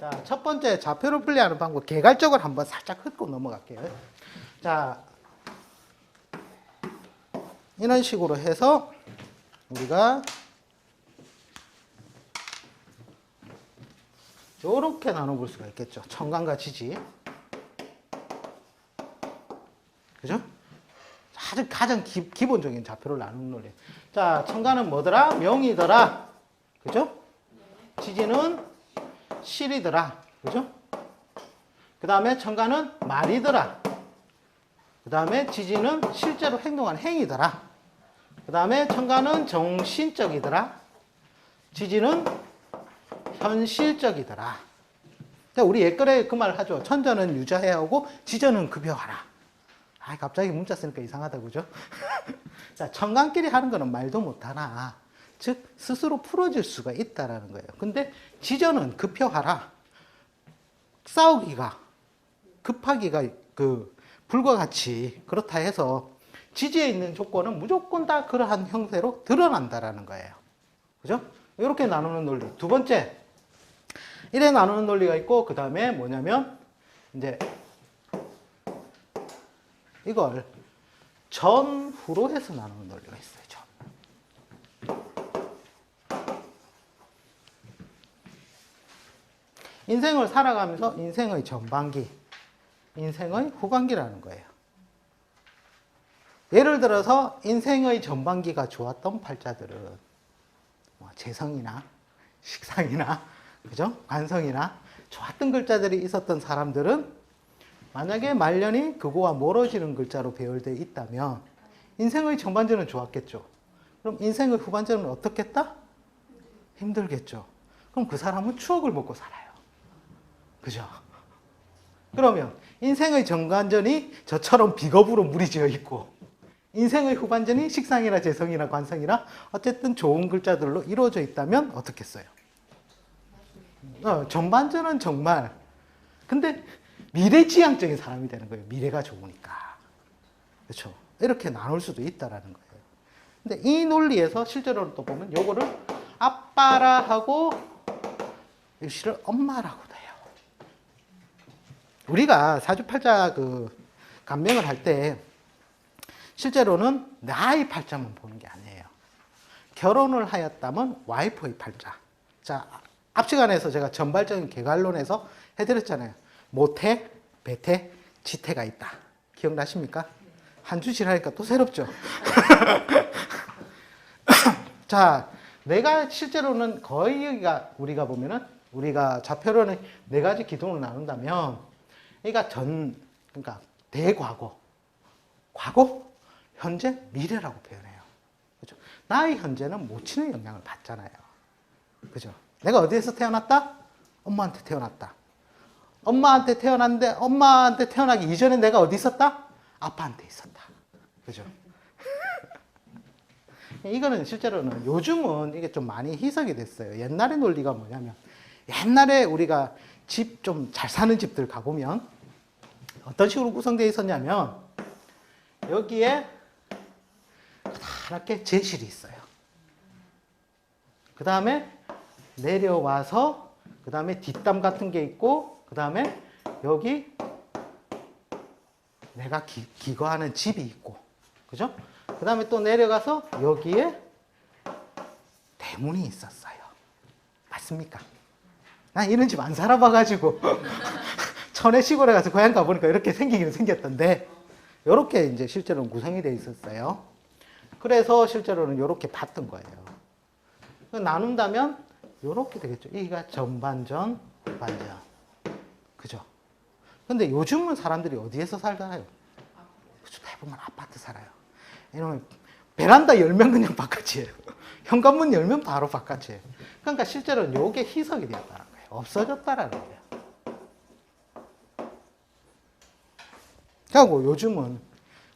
자, 첫 번째 좌표를 분리하는 방법 개괄적으로 한번 살짝 훑고 넘어갈게요. 자, 이런 식으로 해서 우리가 이렇게 나눠볼 수가 있겠죠. 청간과 지지. 그죠? 아주 가장 기, 기본적인 좌표를 나누는 논리. 자, 청간은 뭐더라? 명이더라. 그죠? 지지는 실이더라. 그죠? 그 다음에 청간은 말이더라. 그 다음에 지지는 실제로 행동한 행위더라. 그 다음에 청간은 정신적이더라. 지지는 현실적이더라. 자, 우리 옛글에 그 말 하죠. 천전은 유자해야 하고 지전은 급여하라. 아, 갑자기 문자 쓰니까 이상하다, 그죠? 자, 청간끼리 하는 거는 말도 못하나. 즉, 스스로 풀어질 수가 있다라는 거예요. 근데 지전은 급여하라. 싸우기가, 급하기가 그, 불과 같이 그렇다 해서 지지에 있는 조건은 무조건 다 그러한 형태로 드러난다라는 거예요. 그죠? 이렇게 나누는 논리. 두 번째, 이래 나누는 논리가 있고, 그 다음에 뭐냐면, 이제, 이걸 전후로 해서 나누는 논리가 있어요. 전. 인생을 살아가면서 인생의 전반기, 인생의 후반기라는 거예요. 예를 들어서 인생의 전반기가 좋았던 팔자들은 뭐 재성이나 식상이나 그죠? 관성이나 좋았던 글자들이 있었던 사람들은 만약에 말년이 그거와 멀어지는 글자로 배열되어 있다면 인생의 전반전은 좋았겠죠. 그럼 인생의 후반전은 어떻겠다? 힘들겠죠. 그럼 그 사람은 추억을 먹고 살아요. 그죠? 그러면 인생의 전반전이 저처럼 비겁으로 무리지어 있고 인생의 후반전이 식상이나 재성이나 관성이나 어쨌든 좋은 글자들로 이루어져 있다면 어떻겠어요? 어, 전반전은 정말 근데 미래지향적인 사람이 되는 거예요. 미래가 좋으니까. 그렇죠? 이렇게 나눌 수도 있다라는 거예요. 근데 이 논리에서 실제로는 또 보면 요거를 아빠라 하고 유시를 엄마라고도 해요. 우리가 사주팔자 그 감명을 할 때 실제로는 나의 팔자만 보는 게 아니에요. 결혼을 하였다면 와이프의 팔자. 자, 앞 시간에서 제가 전발적인 개괄론에서 해드렸잖아요. 모태, 배태, 지태가 있다. 기억나십니까? 한 주씩 하니까 또 새롭죠? 자, 내가 실제로는 거의 우리가 보면은 우리가 좌표로는 네 가지 기둥을 나눈다면 그러니까 전, 그러니까 대과거, 과거, 현재, 미래라고 표현해요. 그죠? 나의 현재는 모친의 영향을 받잖아요. 그죠? 내가 어디에서 태어났다? 엄마한테 태어났다. 엄마한테 태어났는데 엄마한테 태어나기 이전에 내가 어디 있었다? 아빠한테 있었다. 그죠? 이거는 실제로는 요즘은 이게 좀 많이 희석이 됐어요. 옛날의 논리가 뭐냐면 옛날에 우리가 집 좀 잘 사는 집들 가보면 어떤 식으로 구성되어 있었냐면 여기에 하얗게 제실이 있어요. 그 다음에 내려와서 그 다음에 뒷담 같은 게 있고 그 다음에 여기 내가 기, 기거하는 집이 있고 그죠? 그 다음에 또 내려가서 여기에 대문이 있었어요. 맞습니까? 난 이런 집 안 살아봐가지고 천에 시골에 가서 고향 가보니까 이렇게 생기기는 생겼던데 이렇게 이제 실제로는 구성이 되어 있었어요. 그래서 실제로는 이렇게 봤던 거예요. 나눈다면 이렇게 되겠죠. 여기가 전반전, 후반전. 그죠? 근데 요즘은 사람들이 어디에서 살잖아요? 그죠? 대부분 아파트 살아요. 이러면 베란다 열면 그냥 바깥이에요. 현관문 열면 바로 바깥이에요. 그러니까 실제로는 요게 희석이 거예요. 없어졌다라는 거예요. 그리고 요즘은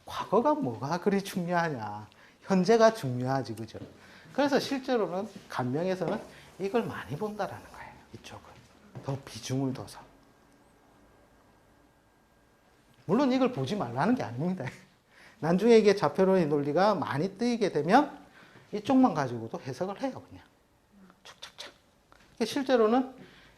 과거가 뭐가 그리 중요하냐. 현재가 중요하지, 그죠? 그래서 실제로는 간명에서는 이걸 많이 본다라는 거예요. 이쪽은. 더 비중을 둬서. 물론 이걸 보지 말라는 게 아닙니다. 나중에 이게 좌표론의 논리가 많이 뜨이게 되면 이쪽만 가지고도 해석을 해요, 그냥. 촉촉촉. 실제로는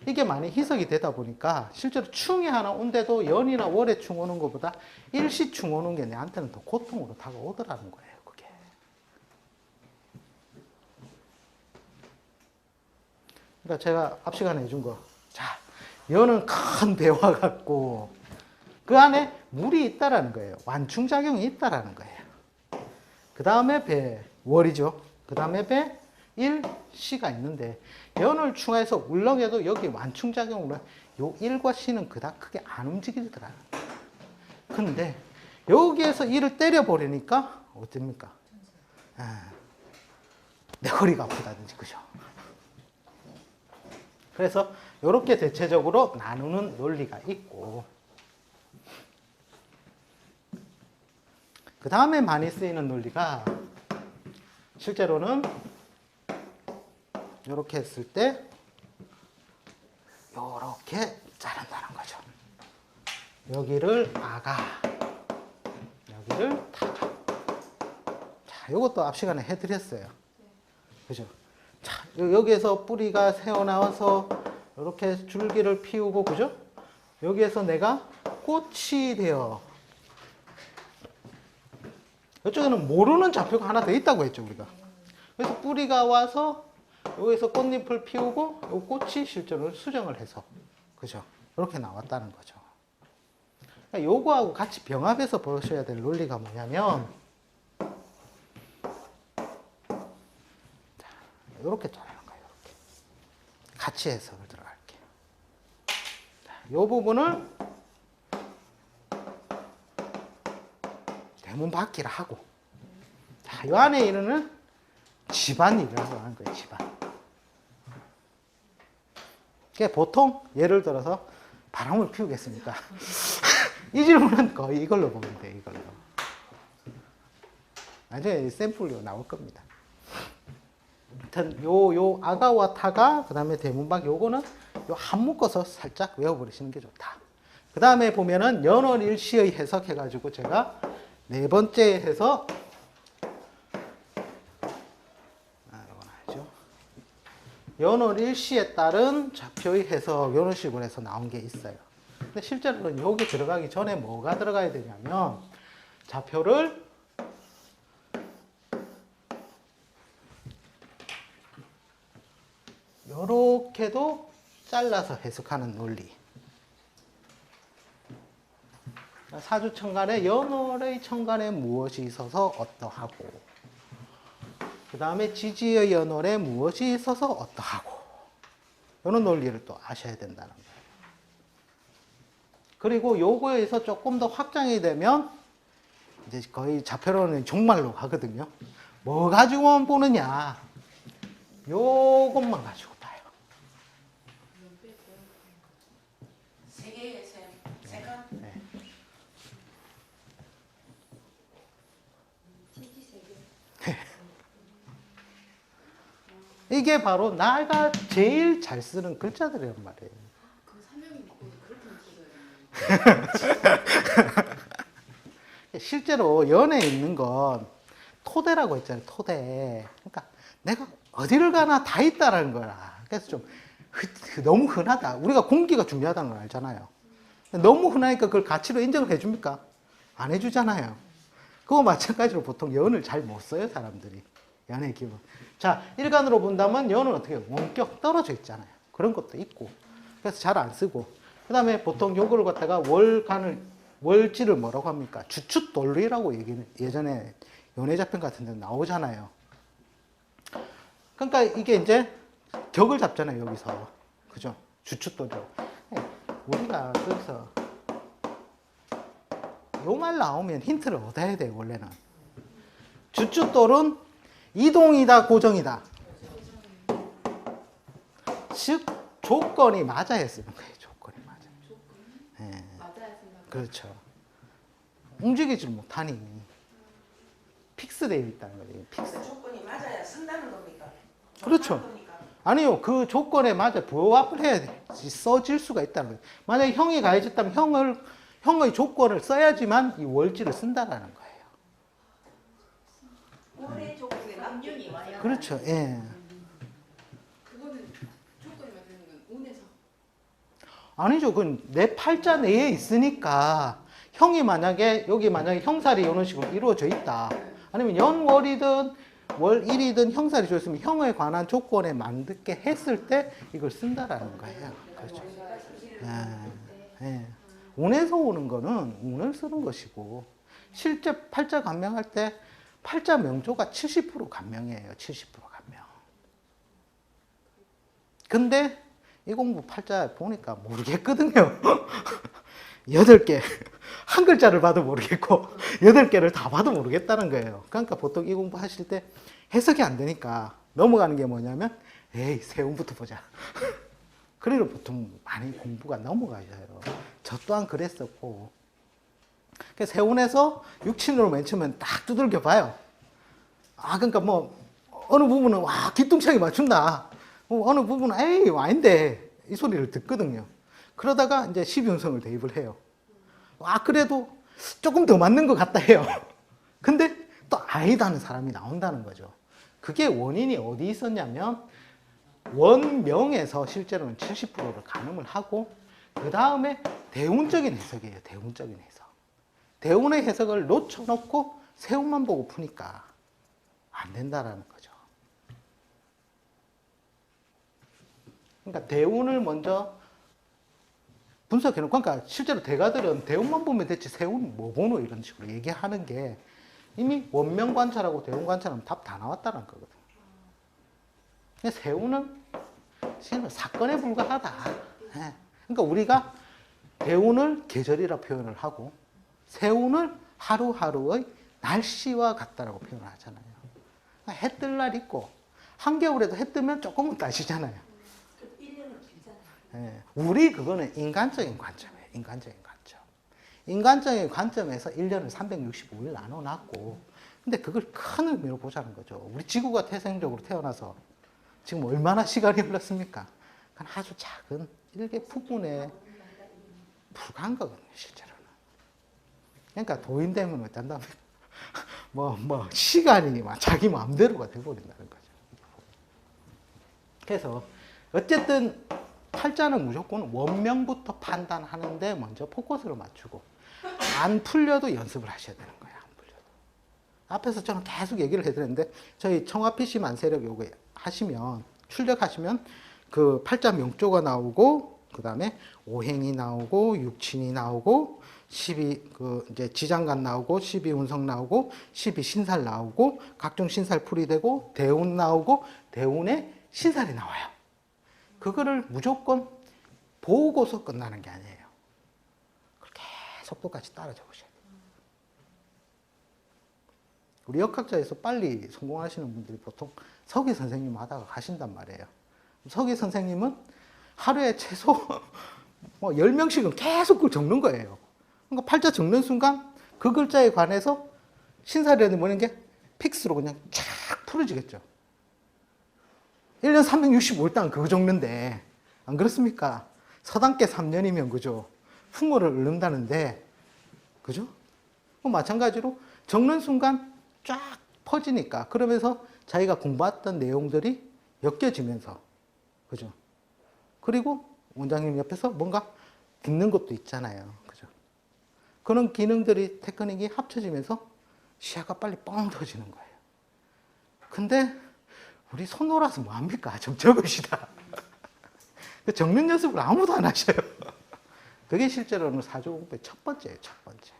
이게 많이 희석이 되다 보니까 실제로 충이 하나 온데도 연이나 월에 충 오는 것보다 일시 충 오는 게 내한테는 더 고통으로 다가오더라는 거예요. 그러니까 제가 앞 시간에 해준 거. 자, 연은 큰 배와 같고 그 안에 물이 있다라는 거예요. 완충작용이 있다라는 거예요. 그 다음에 배, 월이죠. 그 다음에 배, 일, 시가 있는데 연을 충해서 울렁해도 여기 완충작용으로 요 일과 시는 그닥 크게 안 움직이더라. 근데 여기에서 일을 때려버리니까 어떻습니까? 아, 내 허리가 아프다든지 그죠? 그래서 이렇게 대체적으로 나누는 논리가 있고 그 다음에 많이 쓰이는 논리가 실제로는 이렇게 했을 때 이렇게 자른다는 거죠. 여기를 아가, 여기를 타가. 자, 이것도 앞 시간에 해드렸어요. 그죠? 자, 여- 여기에서 뿌리가 새어 나와서 이렇게 줄기를 피우고, 그죠? 여기에서 내가 꽃이 되어. 이쪽에는 모르는 좌표가 하나 더 있다고 했죠, 우리가. 그래서 뿌리가 와서 여기서 꽃잎을 피우고 이 꽃이 실제로 수정을 해서 그죠? 이렇게 나왔다는 거죠. 그러니까 요거하고 같이 병합해서 보셔야 될 논리가 뭐냐면 자, 이렇게 자르는 거예요. 이렇게 같이 해석을 들어갈게요. 자, 요 부분을 대문 받기를 하고 자, 요 안에 이르는 집안일이라고 하는 거예요, 집안. 보통 예를 들어서 바람을 피우겠습니까? 이 질문은 거의 이걸로 보면 돼요, 이걸로. 나중에 샘플로 나올 겁니다. 하여튼 요, 요 아가와 타가, 그 다음에 대문박 요거는 요 한 묶어서 살짝 외워버리시는 게 좋다. 그 다음에 보면은 연월 일시의 해석 해가지고 제가 네 번째 해서 아, 이건 알죠. 연월 일시에 따른 좌표의 해석 이런 식으로 해서 나온 게 있어요. 근데 실제로는 여기 들어가기 전에 뭐가 들어가야 되냐면 좌표를 요렇게도 잘라서 해석하는 논리. 사주 천간에 연월의 천간에 무엇이 있어서 어떠하고 그 다음에 지지의 연월에 무엇이 있어서 어떠하고 이런 논리를 또 아셔야 된다는 거예요. 그리고 요거에서 조금 더 확장이 되면 이제 거의 좌표로는 종말로 가거든요. 뭐 가지고만 보느냐? 요것만 가지고 봐요. 세 개의 셈, 세가 네. 이게 바로 나가 제일 잘 쓰는 글자들이란 말이에요. 그 사명이 믿고 그렇게. 실제로 연에 있는 건 토대라고 했잖아요. 토대. 그러니까 내가 어디를 가나 다 있다라는 거라. 그래서 좀 흔- 너무 흔하다. 우리가 공기가 중요하다는 걸 알잖아요. 너무 흔하니까 그걸 가치로 인정을 해줍니까? 안 해주잖아요. 그거 마찬가지로 보통 연을 잘 못 써요, 사람들이. 연의 기분. 자, 일간으로 본다면 연은 어떻게? 원격 떨어져 있잖아요. 그런 것도 있고. 그래서 잘 안 쓰고. 그 다음에 보통 요거를 갖다가 월간을, 월지를 뭐라고 합니까? 주축돌리라고 얘기는 예전에 연애자편 같은 데 나오잖아요. 그러니까 이게 이제 격을 잡잖아요, 여기서. 그죠? 주축돌이라고. 네, 우리가 그래서 요 말 나오면 힌트를 얻어야 돼요, 원래는. 주축돌은 이동이다, 고정이다. 즉, 조건이 맞아야 쓰는 거예요, 조건이 맞아. 예, 맞아야 생각. 그렇죠. 움직이질 못하니. 픽스되어 있다는 거예요, 픽스. 그 조건이 맞아야 쓴다는 겁니까? 그렇죠. 겁니까? 아니요, 그 조건에 맞아 부합을 해야 돼. 써질 수가 있다는 거예요. 만약에 형이 가해졌다면 형을, 형의 조건을 써야지만 이 월지를 쓴다라는 거예요. 그렇죠, 예. 그거는 조건이 맞는 건 운에서. 아니죠. 그건 내 팔자 내에 있으니까 형이 만약에 여기 만약에 형살이 이런 식으로 이루어져 있다. 아니면 연월이든 월일이든 형살이 져 있으면 형에 관한 조건에 맞게 했을 때 이걸 쓴다라는 거예요. 그렇죠. 예, 예. 운에서 오는 거는 운을 쓰는 것이고 실제 팔자 감명할 때 팔자 명조가 70% 감명이에요. 70% 감명. 근데 이 공부 팔자 보니까 모르겠거든요. 여덟 개. 한 글자를 봐도 모르겠고, 여덟 개를 다 봐도 모르겠다는 거예요. 그러니까 보통 이 공부 하실 때 해석이 안 되니까 넘어가는 게 뭐냐면, 에이, 세운부터 보자. 그래로 보통 많이 공부가 넘어가요. 저 또한 그랬었고. 그 세운에서 육친으로 맨 처음엔 딱 두들겨 봐요. 아, 그러니까 뭐, 어느 부분은, 와, 기똥차게 맞춘다. 어, 어느 부분은, 에이, 아닌데. 이 소리를 듣거든요. 그러다가 이제 12운성을 대입을 해요. 아, 그래도 조금 더 맞는 것 같다 해요. 근데 또 아니다는 사람이 나온다는 거죠. 그게 원인이 어디 있었냐면, 원명에서 실제로는 70%를 가늠을 하고, 그 다음에 대운적인 해석이에요. 대운적인 해석. 대운의 해석을 놓쳐놓고 세운만 보고 푸니까 안 된다라는 거죠. 그러니까 대운을 먼저 분석해놓고, 그러니까 실제로 대가들은 대운만 보면 됐지 세운 뭐 보노 이런 식으로 얘기하는 게 이미 원명 관찰하고 대운 관찰하면 답 다 나왔다는 거거든요. 근데 세운은 실은 사건에 불과하다. 예. 그러니까 우리가 대운을 계절이라 표현을 하고 세운을 하루하루의 날씨와 같다라고 표현을 하잖아요. 해 뜰 날 있고 한겨울에도 해 뜨면 조금은 따시잖아요. 그 1년은 길잖아요. 예, 우리 그거는 인간적인 관점이에요. 인간적인 관점. 인간적인 관점에서 1년을 365일 나눠놨고, 근데 그걸 큰 의미로 보자는 거죠. 우리 지구가 태생적으로 태어나서 지금 얼마나 시간이 흘렀습니까? 아주 작은 일개 부분에 불과한 거거든요, 실제로는. 그러니까 도인 되면 어쩐다면, 뭐, 뭐, 시간이 막 자기 마음대로가 돼버린다는 거죠. 그래서, 어쨌든, 팔자는 무조건 원명부터 판단하는데 먼저 포커스를 맞추고 안 풀려도 연습을 하셔야 되는 거예요. 안 풀려도. 앞에서 저는 계속 얘기를 해드렸는데 저희 청화 PC 만세력 요거 하시면 출력하시면 그 팔자 명조가 나오고 그 다음에 오행이 나오고 육친이 나오고 12, 그, 이제 지장간 나오고, 12운성 나오고, 12 신살 나오고, 각종 신살 풀이 되고, 대운 나오고, 대운에 신살이 나와요. 그거를 무조건 보고서 끝나는 게 아니에요. 그렇게 속도까지 따라잡으셔야 돼요. 우리 역학자에서 빨리 성공하시는 분들이 보통 서기 선생님 하다가 가신단 말이에요. 서기 선생님은 하루에 최소 뭐 10명씩은 계속 그걸 적는 거예요. 그러니까 팔자 적는 순간 그 글자에 관해서 신사련이 뭐는 게 픽스로 그냥 쫙 풀어지겠죠. 1년 365일 동안 그거 적는데, 안 그렇습니까? 서당께 3년이면 그죠? 풍어를 얻는다는데, 그죠? 뭐 마찬가지로 적는 순간 쫙 퍼지니까, 그러면서 자기가 공부했던 내용들이 엮여지면서, 그죠? 그리고 원장님 옆에서 뭔가 듣는 것도 있잖아요. 그런 기능들이, 테크닉이 합쳐지면서 시야가 빨리 뻥 터지는 거예요. 근데 우리 손 놀아서 뭐합니까? 좀 적으시다. 그 적는 연습을 아무도 안 하셔요. 그게 실제로는 사주공부의 첫 번째예요, 첫 번째.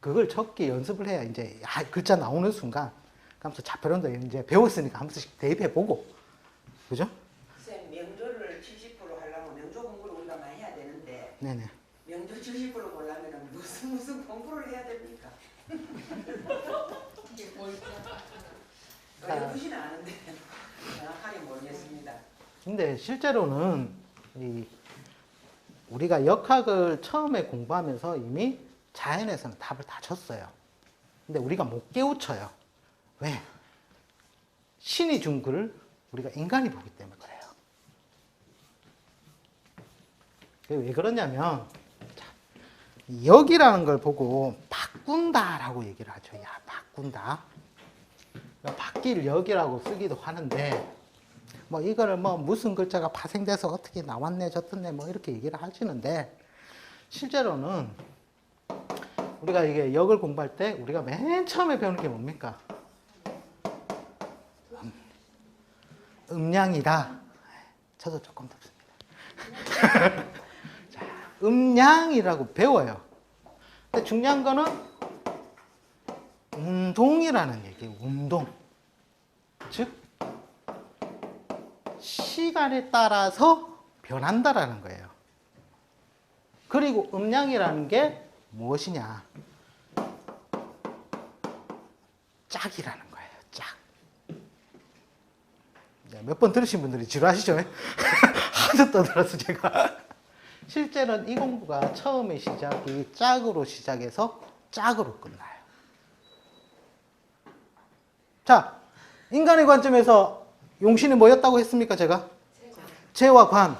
그걸 적기 연습을 해야 이제 아, 글자 나오는 순간 하면서 자폐론도 이제 배웠으니까 한 번씩 대입해보고 그죠? 쌤 명조를 70% 하려면 명조 공부를 우리가 많이 해야 되는데 네네. 명조 70% 보려면 무슨 무슨 공부를 해야 됩니까? 이게 뭘 어, 어렴풋이는 아는데 정확하게 모르겠습니다. 근데 실제로는 이 우리가 역학을 처음에 공부하면서 이미 자연에서는 답을 다 줬어요. 근데 우리가 못 깨우쳐요. 왜? 신이 준 글을 우리가 인간이 보기 때문에 그래요. 왜 그러냐면 자, 역이라는 걸 보고 바꾼다라고 얘기를 하죠. 야, 바꾼다. 바뀔 역이라고 쓰기도 하는데 뭐 이거를 뭐 무슨 글자가 파생돼서 어떻게 나왔네 저떴네 뭐 이렇게 얘기를 하시는데 실제로는 우리가 이게 역을 공부할 때 우리가 맨 처음에 배우는 게 뭡니까? 음, 음량이다. 저도 조금 덥습니다. 자, 음량이라고 배워요. 근데 중요한 거는 운동이라는 얘기예요. 운동. 즉 시간에 따라서 변한다라는 거예요. 그리고 음량이라는 게 무엇이냐? 짝이라는 거예요. 짝. 몇 번 들으신 분들이 지루하시죠? 하도 떠들어서 제가. 실제는 이 공부가 처음에 시작이 짝으로 시작해서 짝으로 끝나요. 자, 인간의 관점에서 용신이 뭐였다고 했습니까, 제가? 재와 관.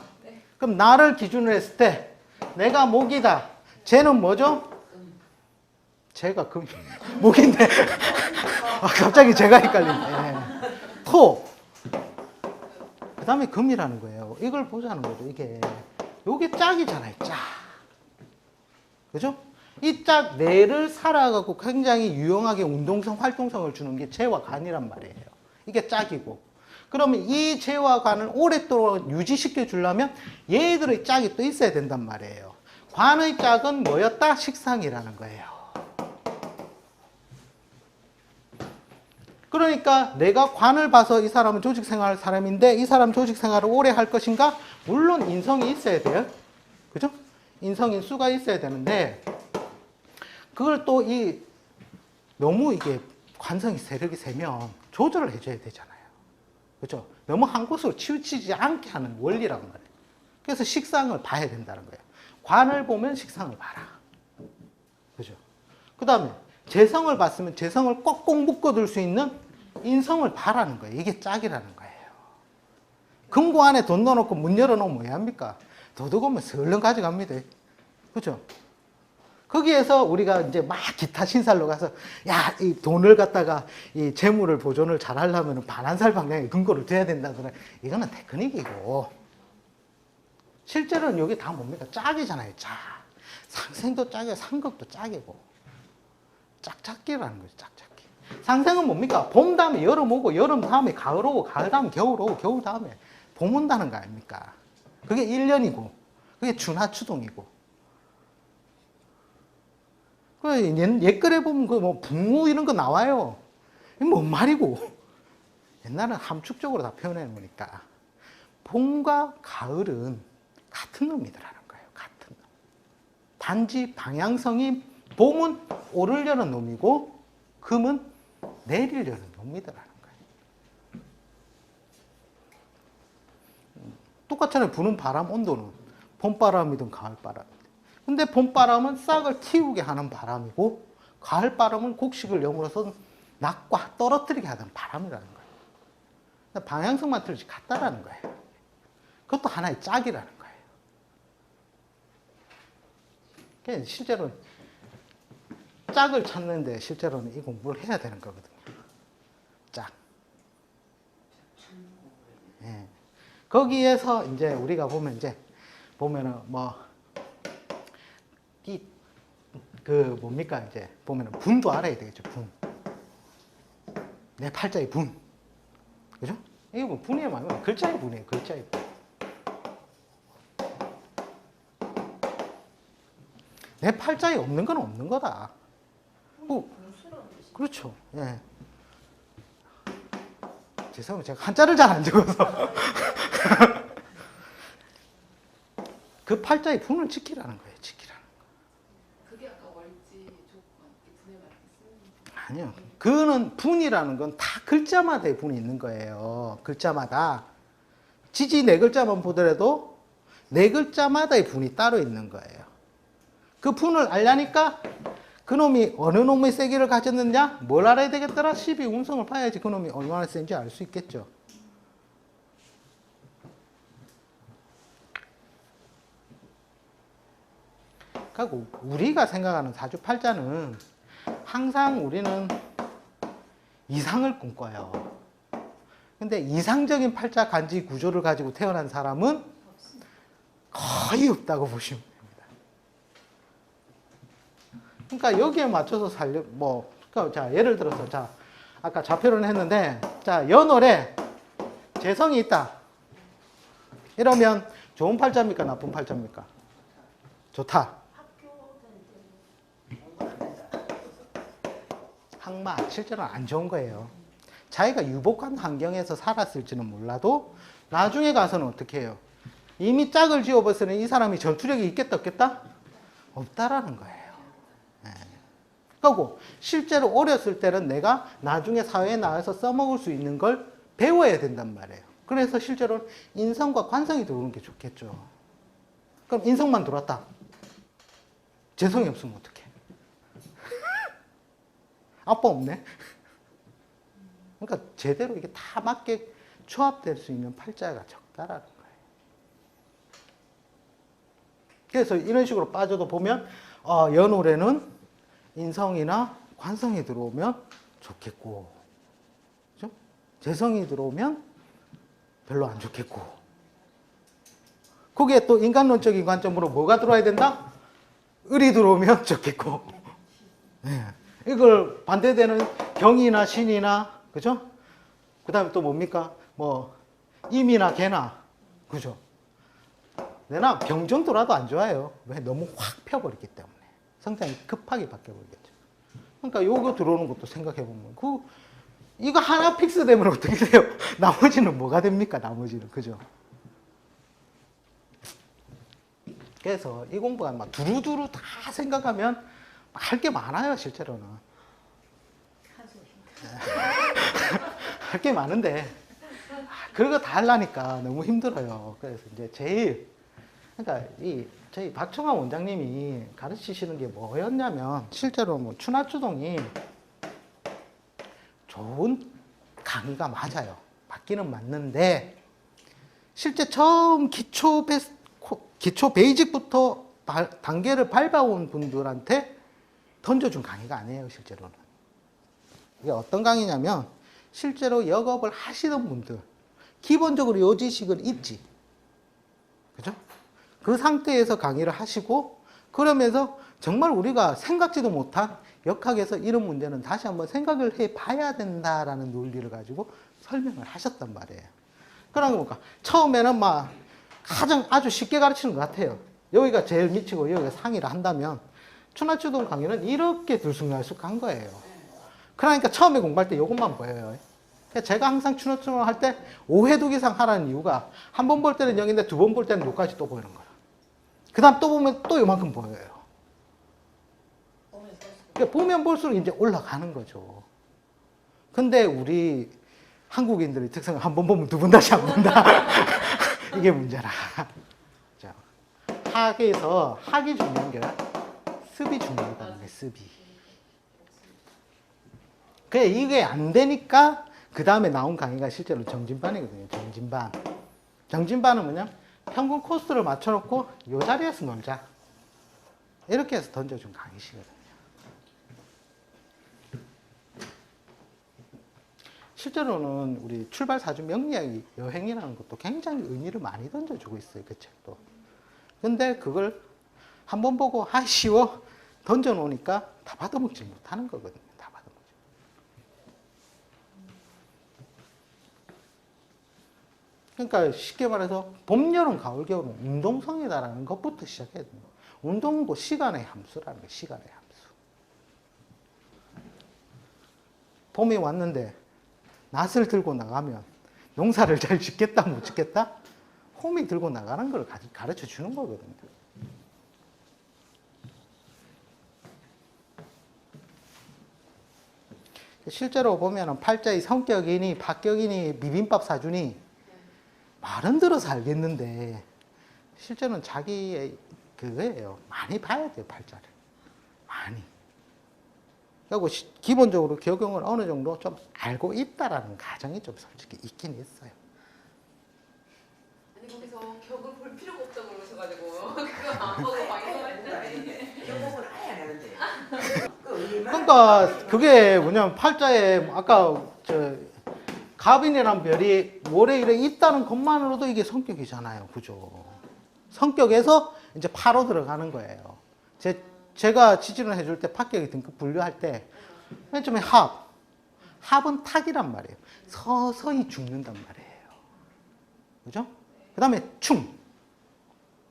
그럼 나를 기준으로 했을 때 내가 목이다. 쟤는 뭐죠? 제가 금 목인데 아, 갑자기 제가 헷갈리네. 토. 그 다음에 금이라는 거예요. 이걸 보자는 거죠. 이게 요게 짝이잖아요. 짝. 그죠? 이 짝 뇌를 살아가고 굉장히 유용하게 운동성, 활동성을 주는 게 재와 간이란 말이에요. 이게 짝이고. 그러면 이 재와 간을 오랫동안 유지시켜 주려면 얘들의 짝이 또 있어야 된단 말이에요. 관의 짝은 뭐였다? 식상이라는 거예요. 그러니까 내가 관을 봐서 이 사람은 조직 생활 사람인데 이 사람 조직 생활을 오래 할 것인가? 물론 인성이 있어야 돼요. 그죠? 인성인 수가 있어야 되는데 그걸 또 이 너무 이게 관성이 세력이 세면 조절을 해줘야 되잖아요. 그죠? 너무 한 곳으로 치우치지 않게 하는 원리란 말이에요. 그래서 식상을 봐야 된다는 거예요. 관을 보면 식상을 봐라. 그죠? 그 다음에 재성을 봤으면 재성을 꼭꼭 묶어둘 수 있는 인성을 봐라는 거예요. 이게 짝이라는 거예요. 금고 안에 돈 넣어놓고 문 열어놓으면 뭐 합니까? 도둑 오면 설렁 가져갑니다. 그죠? 거기에서 우리가 이제 막 기타 신살로 가서 야, 이 돈을 갖다가 이 재물을 보존을 잘 하려면 반환살 방향에 근거를 둬야 된다더라. 이거는 테크닉이고. 실제로는 여기 다 뭡니까? 짝이잖아요, 짝. 상생도 짝이고, 상극도 짝이고. 짝짝기라는 거죠, 짝짝기. 상생은 뭡니까? 봄 다음에 여름 오고, 여름 다음에 가을 오고, 가을 다음에 겨울 오고, 겨울 다음에 봄 온다는 거 아닙니까? 그게 1년이고, 그게 준하추동이고. 그 옛- 옛글에 보면 그뭐 붕우 이런 거 나와요. 뭔 말이고. 옛날은 함축적으로 다 표현해 놓으니까. 봄과 가을은 같은 놈이더라는 거예요. 같은 놈. 단지 방향성이 봄은 오르려는 놈이고 금은 내리려는 놈이더라는 거예요. 음, 똑같잖아요. 부는 바람 온도는 봄바람이든 가을바람이든. 근데 봄바람은 싹을 틔우게 하는 바람이고 가을바람은 곡식을 영으로서 낙과 떨어뜨리게 하는 바람이라는 거예요. 방향성만 틀리지 같다라는 거예요. 그것도 하나의 짝이라는 거예요. 실제로 짝을 찾는데 실제로는 이 공부를 해야 되는 거거든요. 짝. 예. 거기에서 이제 우리가 보면 이제 보면은 뭐이그 뭡니까 이제 보면은 분도 알아야 되겠죠 분. 내 팔자의 분. 그죠? 이게 뭐 분이에요 말고 글자의 분이에요 글자의 분. 내 팔자에 없는 건 없는 거다. 뭐, 그렇죠. 예. 죄송합니다. 제가 한자를 잘 안 적어서. 그 팔자의 분을 지키라는 거예요. 지키라는 그게 아까 월지 조건 분해 맞게 쓰는 거. 아니요. 그는 분이라는 건 다 글자마다의 분이 있는 거예요. 글자마다. 지지 네 글자만 보더라도 네 글자마다의 분이 따로 있는 거예요. 그 분을 알려니까 그놈이 어느 놈의 세기를 가졌느냐? 뭘 알아야 되겠더라? 12 운성을 봐야지 그놈이 얼마나 센지 알 수 있겠죠. 그리고 우리가 생각하는 사주팔자는 항상 우리는 이상을 꿈꿔요. 근데 이상적인 팔자 간지 구조를 가지고 태어난 사람은 거의 없다고 보시면 됩니다. 그러니까 여기에 맞춰서 살려 뭐 그러니까 자 예를 들어서 자 아까 좌표를 했는데 자 연월에 재성이 있다. 이러면 좋은 팔자입니까 나쁜 팔자입니까? 좋다. 항마 실제로는 안 좋은 거예요. 자기가 유복한 환경에서 살았을지는 몰라도 나중에 가서는 어떻게 해요? 이미 짝을 지어봤으니 이 사람이 전투력이 있겠다 없겠다? 없다라는 거예요. 예. 그리고 실제로 어렸을 때는 내가 나중에 사회에 나와서 써먹을 수 있는 걸 배워야 된단 말이에요. 그래서 실제로 인성과 관성이 들어오는 게 좋겠죠. 그럼 인성만 들어왔다. 재성이 없으면 어떡해? 아빠 없네? 그러니까 제대로 이게 다 맞게 조합될 수 있는 팔자가 적다라는 거예요. 그래서 이런 식으로 빠져도 보면 어, 연올에는 인성이나 관성이 들어오면 좋겠고, 그죠? 재성이 들어오면 별로 안 좋겠고. 거기에 또 인간론적인 관점으로 뭐가 들어와야 된다? 을이 들어오면 좋겠고. 네. 이걸 반대되는 경이나 신이나 그죠? 그 다음에 또 뭡니까? 뭐 임이나 개나 그죠? 내나 병 정도라도 안 좋아요. 왜 너무 확 펴버리기 때문에 성장이 급하게 바뀌어버리겠죠. 그러니까 요거 들어오는 것도 생각해 보면 그 이거 하나 픽스되면 어떻게 돼요? 나머지는 뭐가 됩니까? 나머지는 그죠? 그래서 이 공부가 막 두루두루 다 생각하면 할 게 많아요, 실제로는. 할 게 많은데, 아, 그거 다 하려니까 너무 힘들어요. 그래서 이제 제일, 그러니까 이, 저희 박청환 원장님이 가르치시는 게 뭐였냐면, 실제로 뭐 추나추동이 좋은 강의가 맞아요. 맞기는 맞는데, 실제 처음 기초 코- 기초 베이직부터 발- 단계를 밟아온 분들한테 던져준 강의가 아니에요, 실제로는. 이게 어떤 강의냐면, 실제로 역업을 하시는 분들, 기본적으로 요 지식은 있지. 그죠? 그 상태에서 강의를 하시고, 그러면서 정말 우리가 생각지도 못한 역학에서 이런 문제는 다시 한번 생각을 해 봐야 된다라는 논리를 가지고 설명을 하셨단 말이에요. 거 보니까 처음에는 막 가장 아주 쉽게 가르치는 것 같아요. 여기가 제일 미치고 여기가 상이라 한다면 추나추동 강의는 이렇게 들쑥날쑥한 거예요. 그러니까 처음에 공부할 때 이것만 보여요. 그러니까 제가 항상 추나추동 할때 5회독 이상 하라는 이유가 한 번 볼 때는 0인데 두 번 볼 때는 6까지 또 보이는 거예요. 그 다음 또 보면 또 이만큼 보여요. 그러니까 보면 볼수록 이제 올라가는 거죠. 근데 우리 한국인들의 특성은 한 번 보면 두 번 다시 안 본다. 이게 문제라. 자, 학에서 학이 중요한 게 습이 중요하다는 거예요, 습이. 그래, 이게 안 되니까 그 다음에 나온 강의가 실제로 정진반이거든요, 정진반. 정진반은 뭐냐? 평균 코스를 맞춰놓고 이 자리에서 놀자. 이렇게 해서 던져준 강의시거든요. 실제로는 우리 출발 사주 명리학 여행이라는 것도 굉장히 의미를 많이 던져주고 있어요, 그 책도. 근데 그걸 한 번 보고 아 쉬워 던져 놓으니까 다 받아먹지 못하는 거거든요. 다 받아먹지. 그러니까 쉽게 말해서 봄, 여름, 가을, 겨울은 운동성이다라는 것부터 시작해야 됩니다. 운동은 그 시간의 함수라는 게 시간의 함수. 봄이 왔는데 낫을 들고 나가면 농사를 잘 짓겠다 못 짓겠다 홈이 들고 나가는 걸 가- 가르쳐 주는 거거든요. 실제로 보면은 팔자의 성격이니 박격이니 비빔밥 사주니 말은 들어서 알겠는데 실제는 자기의 그거예요. 많이 봐야 돼요 팔자를 많이. 그리고 시- 기본적으로 적용을 어느 정도 좀 알고 있다라는 가정이 좀 솔직히 있긴 있어요. 아니 거기서 격을 볼 필요가 없다고 그러셔가지고 그거 안 보고 방송했는데 영국은 아예 안 하는데. 그 그러니까 그게 뭐냐면 팔자에 아까 저 갑인이란 별이 월에 일에 있다는 것만으로도 이게 성격이잖아요. 그죠? 성격에서 이제 파로 들어가는 거예요. 제, 제가 지지를 해줄 때 합격이 등급 분류할 때 맨 처음에 합. 합은 탁이란 말이에요. 서서히 죽는단 말이에요. 그죠? 그 다음에 충.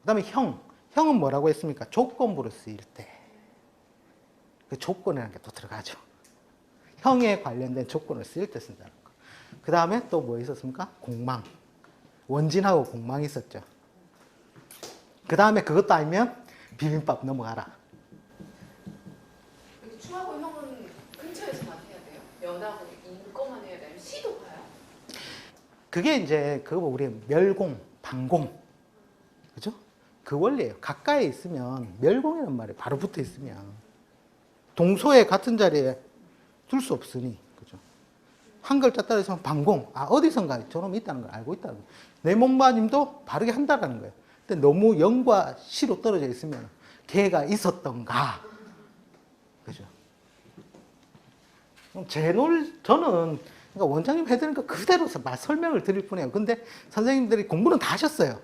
그 다음에 형. 형은 뭐라고 했습니까? 조건부로 쓰일 때. 그 조건이라는 게 또 들어가죠. 형에 관련된 조건을 쓰일 때 쓴다는 거. 그 다음에 또 뭐 있었습니까? 공망. 원진하고 공망이 있었죠. 그 다음에 그것도 알면 비빔밥 넘어가라. 충하고 형은 근처에서만 해야 돼요? 연하고 인거만 해야 돼요? 시도 가요? 그게 이제 그거 뭐 우리 멸공, 방공. 그죠? 그 원리예요. 가까이 있으면 멸공이란 말이 바로 붙어 있으면 동서에 같은 자리에 둘 수 없으니. 한 글자 따라서 방공. 아, 어디선가 저놈이 있다는 걸 알고 있다는 거예요. 내 목마님도 바르게 한다라는 거예요. 근데 너무 영과 시로 떨어져 있으면 걔가 있었던가. 그죠? 그럼 제 놀, 저는 그러니까 원장님 해드리는 거 그대로서 말 설명을 드릴 뿐이에요. 근데 선생님들이 공부는 다 하셨어요.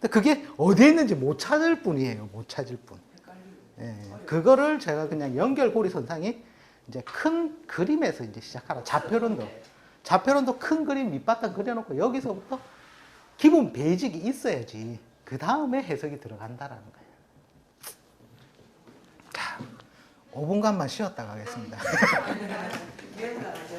근데 그게 어디에 있는지 못 찾을 뿐이에요. 못 찾을 뿐. 예, 그거를 제가 그냥 연결고리 선상이 이제 큰 그림에서 이제 시작하라. 좌표론도. 좌표론도 큰 그림 밑바탕 그려놓고 여기서부터 기본 베이직이 있어야지. 그 다음에 해석이 들어간다라는 거예요. 자, 5분간만 쉬었다 가겠습니다. 미연가